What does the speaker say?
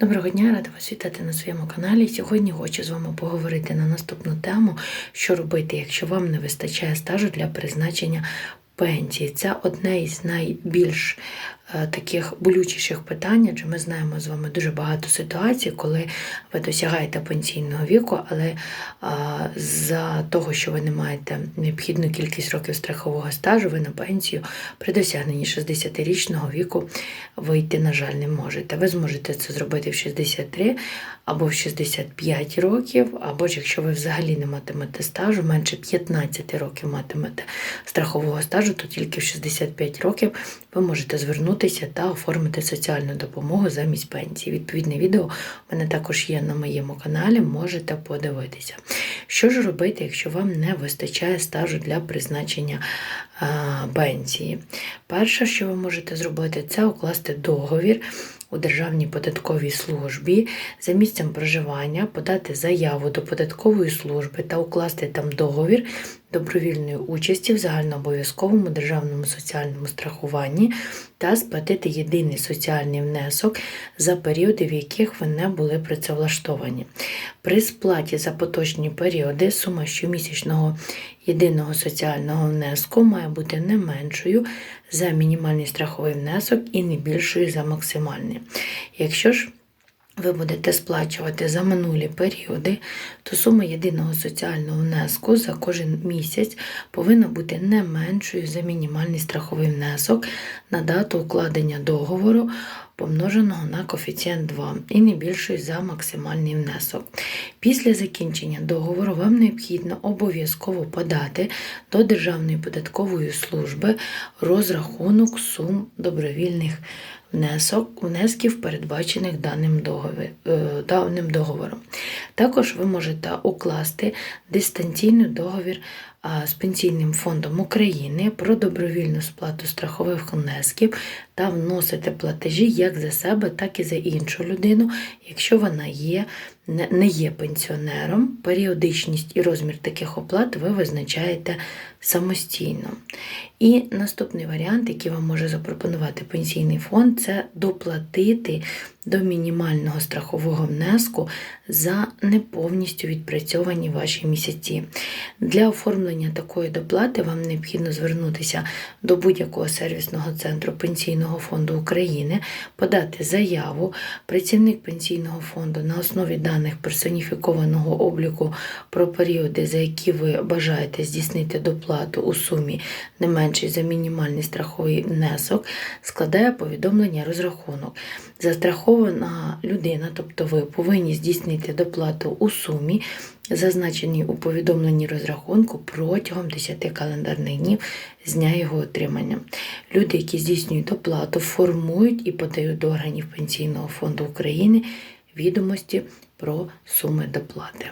Доброго дня, рада вас вітати на своєму каналі. Сьогодні хочу з вами поговорити на наступну тему, що робити, якщо вам не вистачає стажу для призначення пенсії. Це одне із найбільш таких болючіших питань, адже ми знаємо з вами дуже багато ситуацій, коли ви досягаєте пенсійного віку, але а, за того, що ви не маєте необхідну кількість років страхового стажу, ви на пенсію при досягненні 60-річного віку вийти, на жаль, не можете. Ви зможете це зробити в 63 або в 65 років, або ж якщо ви взагалі не матимете стажу, менше 15 років матимете страхового стажу, то тільки в 65 років ви можете звернутися та оформити соціальну допомогу замість пенсії. Відповідне відео в мене також є на моєму каналі, можете подивитися. Що ж робити, якщо вам не вистачає стажу для призначення пенсії? Перше, що ви можете зробити, це укласти договір у Державній податковій службі за місцем проживання, подати заяву до податкової служби та укласти там договір добровільної участі в загальнообов'язковому державному соціальному страхуванні та сплатити єдиний соціальний внесок за періоди, в яких ви не були працевлаштовані. При сплаті за поточні періоди сума щомісячного єдиного соціального внеску має бути не меншою за мінімальний страховий внесок і не більшою за максимальний. Якщо ж ви будете сплачувати за минулі періоди, то сума єдиного соціального внеску за кожен місяць повинна бути не меншою за мінімальний страховий внесок на дату укладення договору, помноженого на коефіцієнт 2 і не більшою за максимальний внесок. Після закінчення договору вам необхідно обов'язково подати до Державної податкової служби розрахунок сум добровільних внесок, внесків, передбачених даним, е, даним договором. Також ви можете укласти дистанційний договір з Пенсійним фондом України про добровільну сплату страхових внесків та вносити платежі як за себе, так і за іншу людину, якщо вона є, не- є пенсіонером. Періодичність і розмір таких оплат ви визначаєте самостійно. І наступний варіант, який вам може запропонувати пенсійний фонд, це доплатити до мінімального страхового внеску за не повністю відпрацьовані ваші місяці. Для оформлення такої доплати вам необхідно звернутися до будь-якого сервісного центру Пенсійного фонду України, подати заяву. Працівник пенсійного фонду на основі даних персоніфікованого обліку про періоди, за які ви бажаєте здійснити доплату у сумі не меншій за мінімальний страховий внесок, складає повідомлення розрахунок. Застрахована людина, тобто ви повинні здійснити доплату у сумі, зазначеній у повідомленні розрахунку протягом 10 календарних днів з дня його отримання. Люди, які здійснюють доплату, формують і подають до органів Пенсійного фонду України відомості про суми доплати.